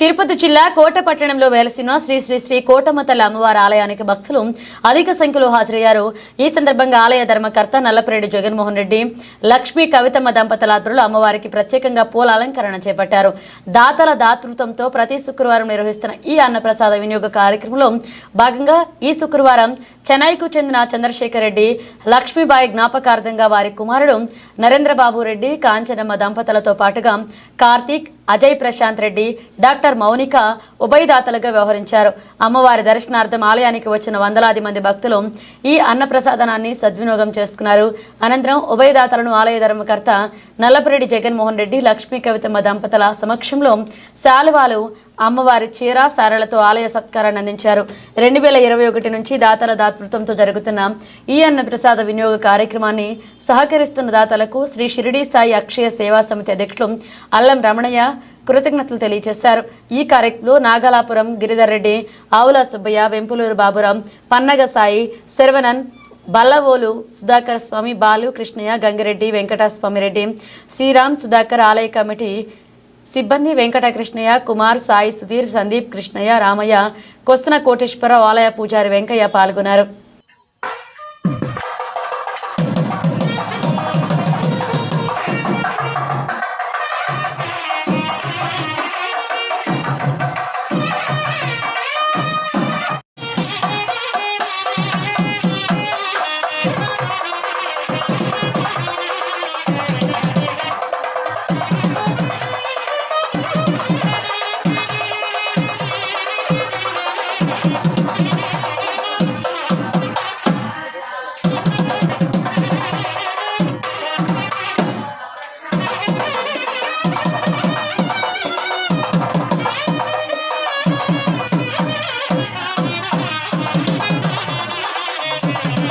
తిరుపతి జిల్లా కోట పట్టణంలో వెలసిన శ్రీ శ్రీ శ్రీ కోటమతల అమ్మవారి ఆలయానికి భక్తులు అధిక సంఖ్యలో హాజరయ్యారు. ఈ సందర్భంగా ఆలయ ధర్మకర్త నల్లపరెడ్డి జగన్మోహన్ రెడ్డి లక్ష్మీ కవితమ్మ దంపతుల ఆధ్వర్యంలో అమ్మవారికి ప్రత్యేకంగా పూల అలంకరణ చేపట్టారు. దాతల దాతృత్వంతో ప్రతి శుక్రవారం నిర్వహిస్తున్న ఈ అన్నప్రసాద వినియోగ కార్యక్రమంలో భాగంగా ఈ శుక్రవారం చెన్నైకు చెందిన చంద్రశేఖర్ రెడ్డి లక్ష్మీబాయి జ్ఞాపకార్థంగా వారి కుమారుడు నరేంద్రబాబు రెడ్డి కాంచనమ్మ దంపతులతో పాటుగా కార్తీక్ అజయ్ ప్రశాంత్ రెడ్డి డాక్టర్ మౌనిక ఉభయదాతలుగా వ్యవహరించారు. అమ్మవారి దర్శనార్థం ఆలయానికి వచ్చిన వందలాది మంది భక్తులు ఈ అన్నప్రసాదనాన్ని సద్వినియోగం చేసుకున్నారు. అనంతరం ఉభయదాతలను ఆలయ ధర్మకర్త నల్లపరెడ్డి జగన్మోహన్ రెడ్డి లక్ష్మీ కవితమ్మ దంపతుల సమక్షంలో శాలువాలు అమ్మవారి చీర సారలతో ఆలయ సత్కారాన్ని అందించారు. రెండు వేల ఇరవై ఒకటి నుంచి దాతల దాతృత్వంతో జరుగుతున్న ఈ అన్న ప్రసాద వినియోగ కార్యక్రమాన్ని సహకరిస్తున్న దాతలకు శ్రీ షిరిడి సాయి అక్షయ సేవా సమితి అధ్యక్షులు అల్లం రమణయ్య కృతజ్ఞతలు తెలియజేశారు. ఈ కార్యక్రమంలో నాగలాపురం గిరిధర్ రెడ్డి ఆవుల సుబ్బయ్య వెంపులూరు బాబురాం పన్నగ సాయి శరవణన్ బల్లవోలు సుధాకర్ స్వామి బాలు కృష్ణయ్య గంగిరెడ్డి వెంకటస్వామిరెడ్డి శ్రీరామ్ సుధాకర్ ఆలయ కమిటీ సిబ్బంది వెంకటకృష్ణయ్య కుమార్ సాయి సుధీర్ సందీప్ కృష్ణయ్య రామయ్య కొస్తన కోటేశ్వరరావు ఆలయ పూజారి వెంకయ్య పాల్గొన్నారు.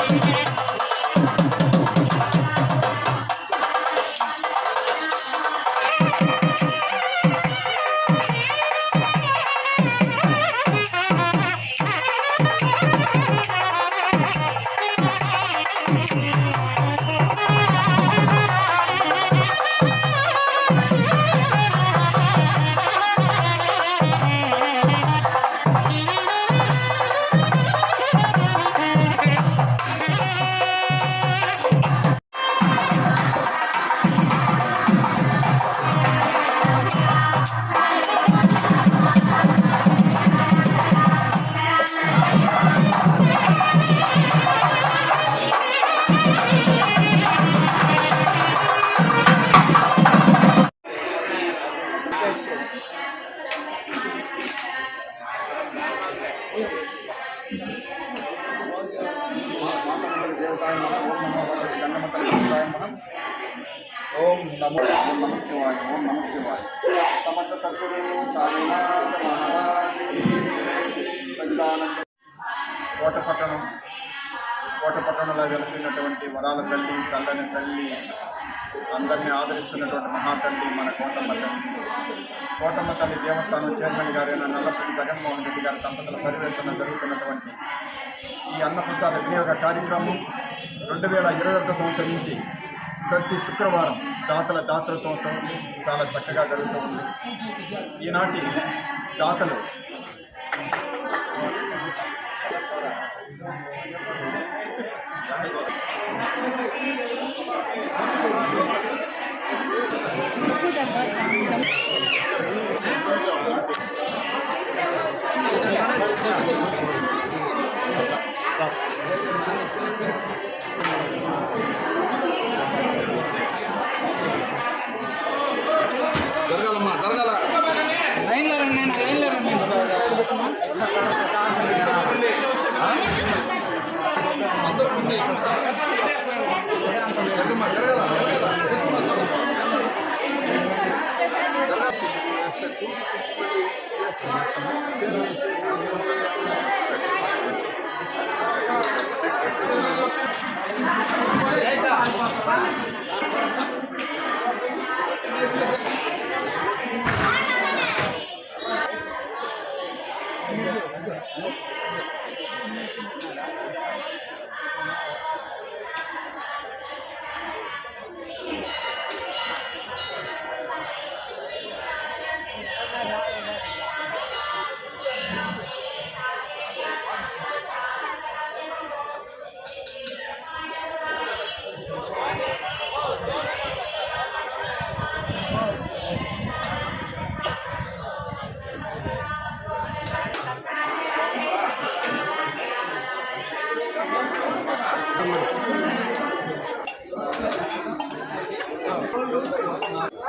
Thank you. ఓం నమో ఓం నమ శివాయ ఓం నమ శివాయ సమర్థ సద్గురు సాయినాథ మహారాజ్ సచిదానంద కోటపట్టణం కోటపట్టణంలో వెలిసినటువంటి వరాల తల్లి చల్లని తల్లి అందరినీ ఆదరిస్తున్నటువంటి మహాతల్లి మన కోటమ్మ తల్లి కోటమ్మ తల్లి దేవస్థానం చైర్మన్ గారైన నల్లపల్లి జగన్మోహన్ రెడ్డి గారి దంపతుల పర్యవేక్షణ జరుగుతున్నటువంటి ఈ అన్నప్రసాద వినియోగ కార్యక్రమం రెండు వేల ఇరవై ఒకటో సంవత్సరం నుంచి ప్రతి శుక్రవారం దాతల దాతలతో చాలా చక్కగా జరుగుతూ ఉంది. ఈనాటి దాతలు జరగాలమ్మా జరగాల. లైన్లో రండి లైన్లో రండి జరగమ్మా జరగాల జరగాల ఓం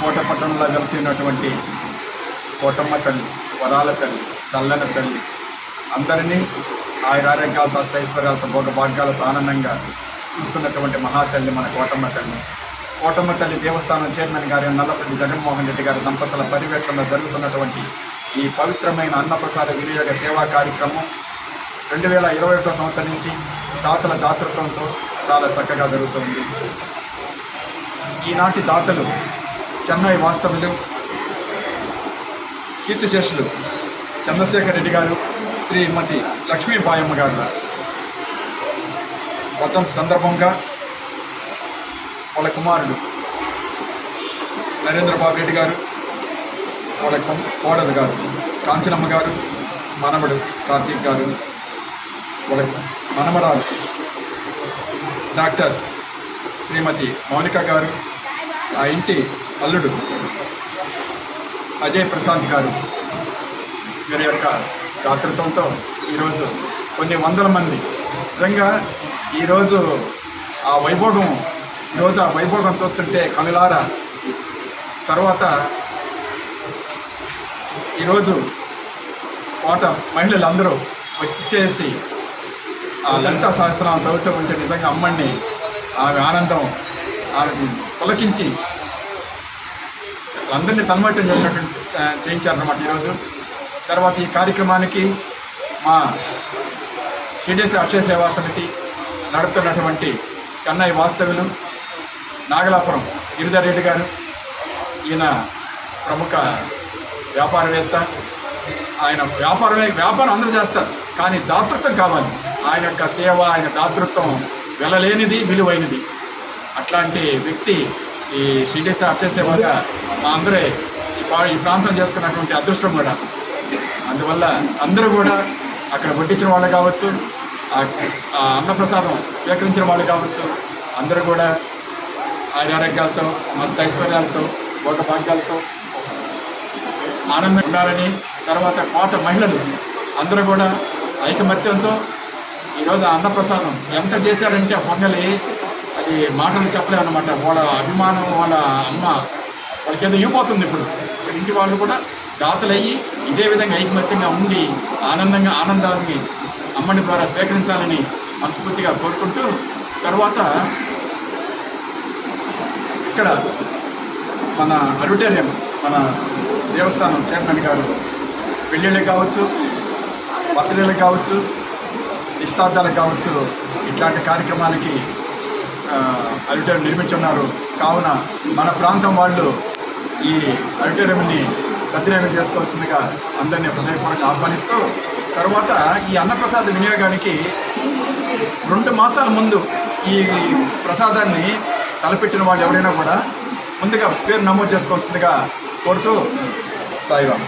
కోటపట్టణంలో కలిసినటువంటి కోటమ్మ తల్లి వరాల తల్లి చల్లన తల్లి అందరినీ ఆయురారోగ్యాలతో అష్టైశ్వర్యాలతో భోగ భాగ్యాలతో ఆనందంగా చూస్తున్నటువంటి మహాతల్లి మన కోటమ్మ తల్లి. కోటమ్మ తల్లి దేవస్థానం చైర్మన్ గారి నల్లపల్లి జగన్మోహన్ రెడ్డి గారి దంపతుల పర్యవేక్షణలో జరుగుతున్నటువంటి ఈ పవిత్రమైన అన్నప్రసాద వినియోగ సేవా కార్యక్రమం రెండు వేల ఇరవై ఒకటో సంవత్సరం నుంచి దాతల దాతృత్వంతో చాలా చక్కగా జరుగుతుంది ఈనాటి దాతలు చెన్నై వాస్తవులు కీర్తిశేషులు చంద్రశేఖర్ రెడ్డి గారు శ్రీమతి లక్ష్మీబాయమ్మ గారు. వ్రతం సందర్భంగా వాళ్ళ కుమారుడు నరేంద్రబాబు రెడ్డి గారు వాళ్ళ కొం- కోడలు గారు కాంచనమ్మ గారు మనవడు కార్తీక్ గారు వాళ్ళ మనమరాలు డాక్టర్స్ శ్రీమతి మౌనిక గారు ఆ ఇంటి అల్లుడు అజయ్ ప్రసాద్ గారు వీరి యొక్క దాతృత్వంతో ఈరోజు కొన్ని వందల మంది. నిజంగా ఈరోజు ఆ వైభోగం ఈరోజు ఆ వైభోగం చూస్తుంటే కనులార. తర్వాత ఈరోజు కోట మహిళలందరూ వచ్చేసి ఆ లలితా సహస్రం చదువుతూ ఉంటే నిజంగా అమ్మని ఆమె ఆనందం ఆమె పులకించి అందరినీ తన్మయతం చేసినట్టు చేయించారన్నమాట ఈరోజు. తర్వాత ఈ కార్యక్రమానికి మా షిడేసి అక్షయ సేవా సమితి నడుపుతున్నటువంటి చెన్నై వాస్తవ్యులు నాగలాపురం గిరిధర్ రెడ్డి గారు ఈయన ప్రముఖ వ్యాపారవేత్త. ఆయన వ్యాపారమే వ్యాపారం అందరూ చేస్తారు కానీ దాతృత్వం కావాలి. ఆయన యొక్క సేవ ఆయన దాతృత్వం వెళ్ళలేనిది విలువైనది. అట్లాంటి వ్యక్తి ఈ షిడేసి అక్షయ సేవ మా అందరే ఈ పా- ఈ ప్రాంతం చేసుకున్నటువంటి అదృష్టం కూడా. అందువల్ల అందరూ కూడా అక్కడ వడ్డించిన వాళ్ళు కావచ్చు ఆ- అన్నప్రసాదం స్వీకరించిన వాళ్ళు కావచ్చు అందరూ కూడా ఆరోగ్యాలతో మస్తు ఐశ్వర్యాలతో భోగ భాగ్యాలతో ఆనందంగా ఉండాలని తర్వాత కోట మహిళలు అందరూ కూడా ఐకమత్యంతో ఈరోజు అన్నప్రసాదం ఎంత చేశారంటే ఆ పొంగలి అది మాటలు చెప్పలేమన్నమాట వాళ్ళ అభిమానం వాళ్ళ అమ్మ వాళ్ళకి ఏదో ఇవ్వబోతుంది ఇప్పుడు. ఇంటి వాళ్ళు కూడా దాతలయ్యి ఇదే విధంగా ఐకమత్యంగా ఉండి ఆనందంగా ఆనందాన్ని అమ్మని ద్వారా స్వీకరించాలని మనస్ఫూర్తిగా కోరుకుంటూ తర్వాత ఇక్కడ మన అడిటోరియం మన దేవస్థానం చైర్మన్ గారు పెళ్ళిళ్ళకి కావచ్చు బర్త్డేలకు కావచ్చు నిస్తార్థాలకు కావచ్చు ఇట్లాంటి కార్యక్రమాలకి అడిటోరియం నిర్మించున్నారు. కావున మన ప్రాంతం వాళ్ళు ఈ అడిటోరియంని సద్వినియోగం చేసుకోవాల్సిందిగా అందరినీ హృదయపూర్వక ఆహ్వానిస్తూ తర్వాత ఈ అన్నప్రసాద వినియోగానికి రెండు మాసాల ముందు ఈ ప్రసాదాన్ని తలపెట్టిన వాళ్ళు ఎవరైనా కూడా ముందుగా పేరు నమోదు చేసుకోవాల్సిందిగా కోరుతూ సాయిరామ్